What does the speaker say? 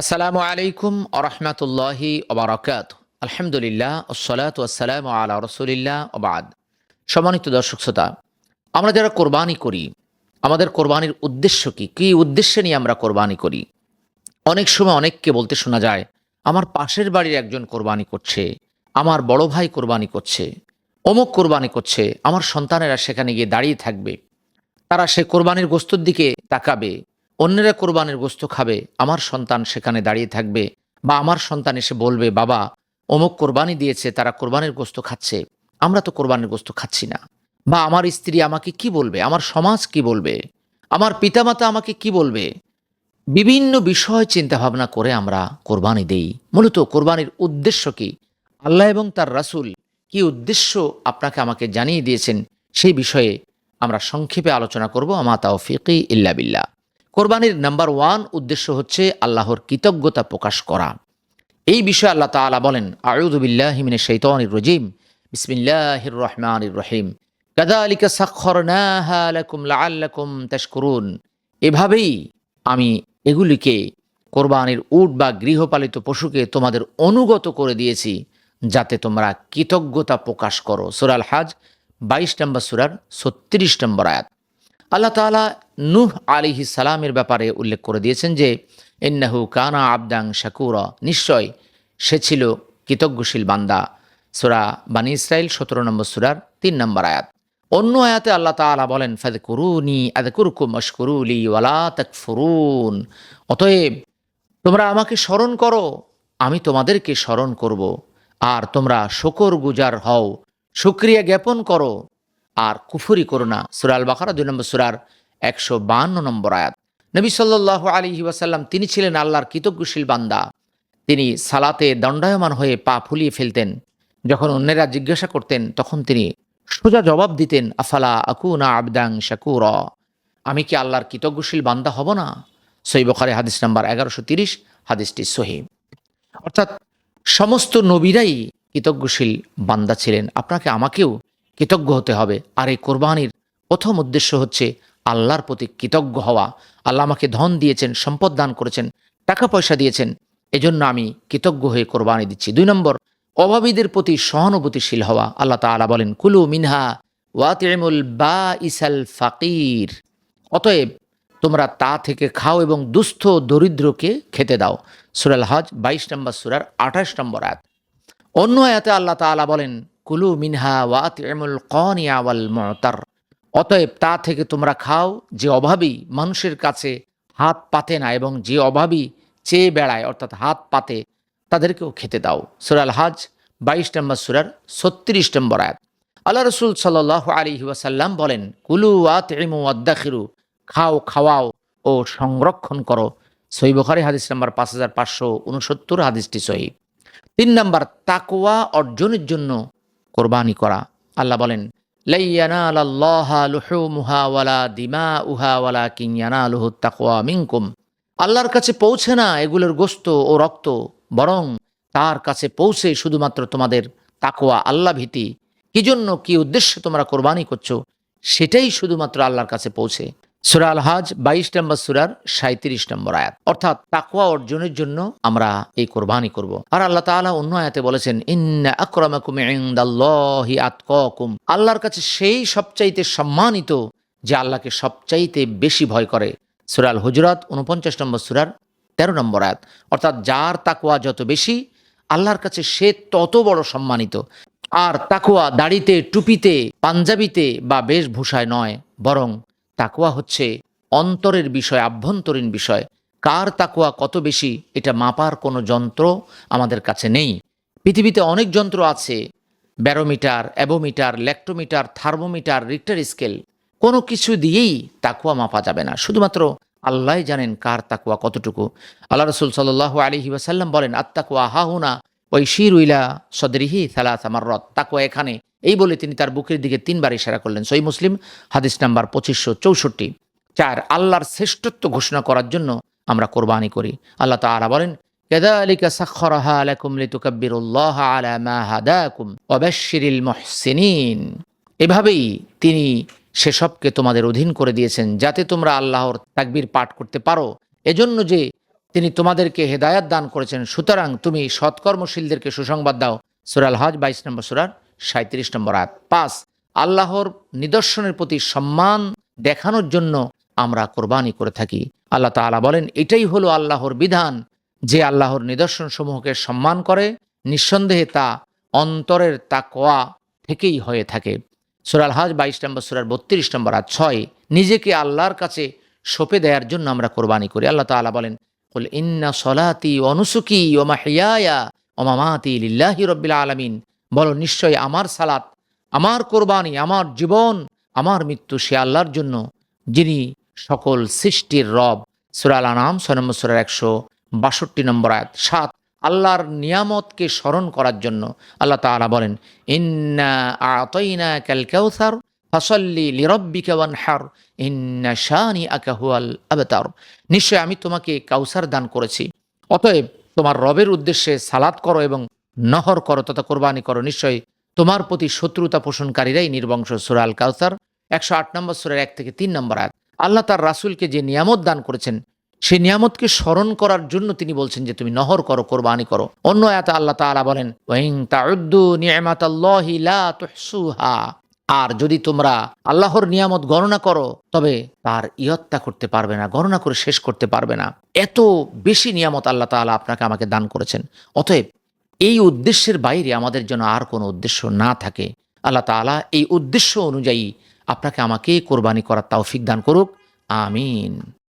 আসসালামু আলাইকুম আরহামতুল্লাহি ওবরাকাত আলহামদুলিল্লাহ ওসলাত আসসালাম আলা রসুলিল্লাহ ওবাদ সম্মানিত দর্শক শ্রোতা, আমরা যারা কোরবানি করি, আমাদের কোরবানির উদ্দেশ্য কি? কী উদ্দেশ্যে নিয়ে আমরা কোরবানি করি? অনেক সময় অনেককে বলতে শোনা যায়, আমার পাশের বাড়ির একজন কোরবানি করছে, আমার বড় ভাই কোরবানি করছে, অমুক কোরবানি করছে, আমার সন্তানেরা সেখানে গিয়ে দাঁড়িয়ে থাকবে, তারা সে কোরবানির গোস্তর দিকে তাকাবে অন্যেরা কোরবানির গোস্ত খাবে, আমার সন্তান সেখানে দাঁড়িয়ে থাকবে, বা আমার সন্তান এসে বলবে, বাবা, অমুক কোরবানি দিয়েছে, তারা কোরবানির গোস্ত খাচ্ছে, আমরা তো কোরবানির গোস্ত খাচ্ছি না। বা, আমার স্ত্রী আমাকে কি বলবে? আমার সমাজ কি বলবে? আমার পিতামাতা আমাকে কি বলবে? বিভিন্ন বিষয় চিন্তা ভাবনা করে আমরা কোরবানি দেই। মূলত কোরবানির উদ্দেশ্য কি? আল্লাহ এবং তার রাসূল কি উদ্দেশ্য আপনাকে আমাকে জানিয়ে দিয়েছেন? সেই বিষয়ে আমরা সংক্ষেপে আলোচনা করব। আমা তাওফিকি ইল্লা বিল্লাহ। কোরবানির নাম্বার ওয়ান উদ্দেশ্য হচ্ছে আল্লাহর কৃতজ্ঞতা প্রকাশ করা। এই বিষয়ে আল্লাহ তাআলা বলেন আউযুবিল্লাহি মিনাশ শাইতানির রাজিম। বিসমিল্লাহির রহমানির রহিম। এভাবেই আমি এগুলিকে কোরবানির উট বা গৃহপালিত পশুকে তোমাদের অনুগত করে দিয়েছি, যাতে তোমরা কৃতজ্ঞতা প্রকাশ করো। সুরাল হাজ, বাইশ নম্বর সুরার ছত্রিশ নম্বর আয়াত। আল্লাহ তাআলা নূহ আলিহি সালামের ব্যাপারে উল্লেখ করে দিয়েছেন যে, ইন্নাহু কানা আবদাং শাকুরা। নিশ্চয়, সে ছিল কৃতজ্ঞশীল বান্দা। সুরা বানি ইসরাইল সতেরো নম্বর সুরার তিন নম্বর আয়াত। অন্য আয়াতে আল্লাহ তাআলা বলেন ফাদ কুরুনি আদ কুরকুম মশকুরুলি ওয়ালা তাকফুরুন। অতএব, তোমরা আমাকে স্মরণ করো, আমি তোমাদেরকে স্মরণ করব। আর তোমরা শকর গুজার হও শুক্রিয়া জ্ঞাপন করো। আর কুফুরি করো না। সুরাল বাখারা দুই নম্বর সুরার একশো বাহান্ন নম্বর আয়াত। নবী সাল্লাহ আলী ওয়াসাল্লাম তিনি ছিলেন আল্লাহর কৃতজ্ঞশীল বান্দা। তিনি সালাতে দণ্ডায়মান হয়ে পা ফুলিয়ে ফেলতেন। যখন অন্যেরা জিজ্ঞাসা করতেন, তখন তিনি সোজা জবাব দিতেন, আফালা আকুনা আবদাং শাকুর। আমি কি আল্লাহর কৃতজ্ঞশীল বান্দা হব না? সই বখারে, হাদিস নাম্বার এগারোশো তিরিশ, হাদিসটি সহি। অর্থাৎ সমস্ত নবীরাই কৃতজ্ঞশীল বান্দা ছিলেন। আপনাকে আমাকেও কৃতজ্ঞ হতে হবে। আর এই কোরবানির প্রথম উদ্দেশ্য হচ্ছে আল্লাহর প্রতি কৃতজ্ঞ হওয়া। আল্লাহ আমাকে ধন দিয়েছেন, সম্পদ দান করেছেন টাকা পয়সা দিয়েছেন। এজন্য আমি কৃতজ্ঞ হয়ে কোরবানি দিচ্ছি। দুই নম্বর, অভাবীদের প্রতি সহানুভূতিশীল হওয়া। আল্লাহ তাআলা বলেন, কুলু মিনহা ওয়াতিমুল বা ইসাল ফাকির। অতএব তোমরা তা থেকে খাও এবং দুস্থ দরিদ্রকে খেতে দাও। সুরাল হজ, বাইশ নম্বর সুরার আঠাশ নম্বর আয়াত। অন্য আয়াতে আল্লাহ তাআলা বলেন, কুলু মিনহা ওয়াতিমুল কনিয়া ওয়াল মুতার। অতএব তা থেকে তোমরা খাও যে অভাবী মানুষের কাছে হাত পাতে না এবং যে অভাবী চেয়ে বেড়ায়, অর্থাৎ হাত পাতে, তাদেরকেও খেতে দাও। সুরাল হাজ বাইশ নম্বর সুরার ছত্রিশ নম্বর আয়াত। আল্লাহ রসুল সাল্লাহ আলী ওয়াসাল্লাম বলেন, কুলু আতিমু আদাখিরু খাও, খাওয়াও ও সংরক্ষণ করো। সহি বখারি হাদিস নাম্বার পাঁচ হাজার পাঁচশো উনসত্তর, হাদিসটি সহি তিন নম্বর, তাকওয়া অর্জনের জন্য কোরবানি করা। আল্লাহ বলেন আল্লাহর কাছে পৌঁছে না এগুলোর গোস্ত ও রক্ত, বরং তার কাছে পৌঁছে শুধুমাত্র তোমাদের তাকোয়া আল্লাহ ভীতি। কি জন্য কি উদ্দেশ্যে তোমরা কোরবানি করছ, সেটাই শুধুমাত্র আল্লাহর কাছে পৌঁছে। সুরা আল হাজ বাইশ নম্বর সুরার সাঁত্রিশ নম্বর আয়াত। অর্থাৎ তাকওয়া অর্জনের জন্য আমরা এই কোরবানি করব। আর আল্লাহ তাআলা অন্য আয়াতে বলেছেন, ইন্না আকরামাকুম ইনদাল্লাহি আতকাকুম। আল্লাহর কাছে সেই সবচাইতে সম্মানিত যে আল্লাহকে সবচাইতে বেশি ভয় করে, সুরা আল হুজরাত উনপঞ্চাশ নম্বর সুরার তেরো নম্বর আয়াত। অর্থাৎ যার তাকওয়া যত বেশি, আল্লাহর কাছে সে তত বড় সম্মানিত। আর তাকুয়া দাড়িতে, টুপিতে, পাঞ্জাবিতে বা বেশভূষায় নয়, বরং তাকুয়া হচ্ছে অন্তরের বিষয়, আভ্যন্তরীণ বিষয়। কার তাকুয়া কত বেশি, এটা মাপার কোনো যন্ত্র আমাদের কাছে নেই। পৃথিবীতে অনেক যন্ত্র আছে, barometer, avometer lactometer thermometer Richter scale কোনো কিছু দিয়েই তাকুয়া মাপা যাবে না। শুধুমাত্র আল্লাহ জানেন কার তাকুয়া কতটুকু। আল্লাহ রসুল সাল্লাহ আলহি ওয়াসাল্লাম বলেন আত্মাকুয়া হাহুনা ঐশির উইলা সদরিহি সালাস আমার রথ তাকো এখানে। এই বলে তিনি তার বুকের দিকে তিনবার ইশারা করলেন। সই মুসলিম, হাদিস নাম্বার পঁচিশশো চৌষট্টি। চার, আল্লাহর শ্রেষ্ঠত্ব ঘোষণা করার জন্য আমরা কোরবানি করি। আল্লাহ তালা বলেন এভাবেই তিনি সেসবকে তোমাদের অধীন করে দিয়েছেন, যাতে তোমরা আল্লাহর তাকবির পাঠ করতে পারো। এজন্য যে তিনি তোমাদেরকে হেদায়াত দান করেছেন। সুতরাং তুমি সৎকর্মশীলদেরকে সুসংবাদ দাও। সুরাল হজ বাইশ নম্বর সুরার সাঁত্রিশ নম্বর আয়াত। পাঁচ, আল্লাহর নিদর্শনের প্রতি সম্মান দেখানোর জন্য আমরা কোরবানি করে থাকি। আল্লাহ তাআলা বলেন, এটাই হলো আল্লাহর বিধান। যে আল্লাহর নিদর্শন সমূহকে সম্মান করে, নিঃসন্দেহে তা অন্তরের তাকওয়া থেকেই হয়ে থাকে। সুরাল হাজ বাইশ নম্বর সুরার বত্রিশ নম্বর আর ছয়, নিজেকে আল্লাহর কাছে সঁপে দেওয়ার জন্য আমরা কোরবানি করি। আল্লাহ তাআলা বলেন কুল ইন্না সলাতি অনুসুকি ও মাহিয়ায়া ও মামাতি লিল্লাহি রব্বিল আলামিন। বলো নিশ্চয় আমার সালাত, আমার কোরবানি, আমার জীবন, আমার মৃত্যু সে আল্লাহর জন্য, যিনি সকল সৃষ্টির রব। সুরাল আনাম ছয় নম্বর সুরার একশো বাষট্টি নম্বর আয়াত। সাত, আল্লাহর নিয়ামতকে স্মরণ করার জন্য আল্লাহ তাআলা বলেন, ইন্না আতইনা কাল কাউসার ওয়ানহার শানি আকা হুয়াল আবতার। নিশ্চয় আমি তোমাকে কাউসার দান করেছি। অতএব তোমার রবের উদ্দেশ্যে সালাত করো এবং নহর করো তথা কোরবানি করো। নিশ্চয় তোমার প্রতি শত্রুতা পোষণকারীরাই নির্বংশ সুরাল কাউসার একশো আট নম্বর সুরের এক থেকে তিন নম্বর আয়াত। আল্লাহ তার রাসূলকে যে নিয়ামত দান করেছেন, সেই নিয়ামতকে স্মরণ করার জন্য তিনি বলছেন যে তুমি নহর করো, কোরবানি করো। অন্য আয়াতে আল্লাহ তাআলা বলেন ওয়াইন তাউদ্দু তুহসুহা। আর যদি তোমরা আল্লাহর নিয়ামত গণনা করো, তবে তার ইয়ত্তা করতে পারবে না, গণনা করে শেষ করতে পারবে না। এত বেশি নিয়ামত আল্লাহ তালা আপনাকে আমাকে দান করেছেন। অতএব এই উদ্দেশ্যের বাইরে আমাদের জন্য আর কোনো উদ্দেশ্য না থাকে। আল্লাহ তালা এই উদ্দেশ্য অনুযায়ী আপনাকে আমাকে কোরবানি করার তাওফিক দান করুক। আমিন।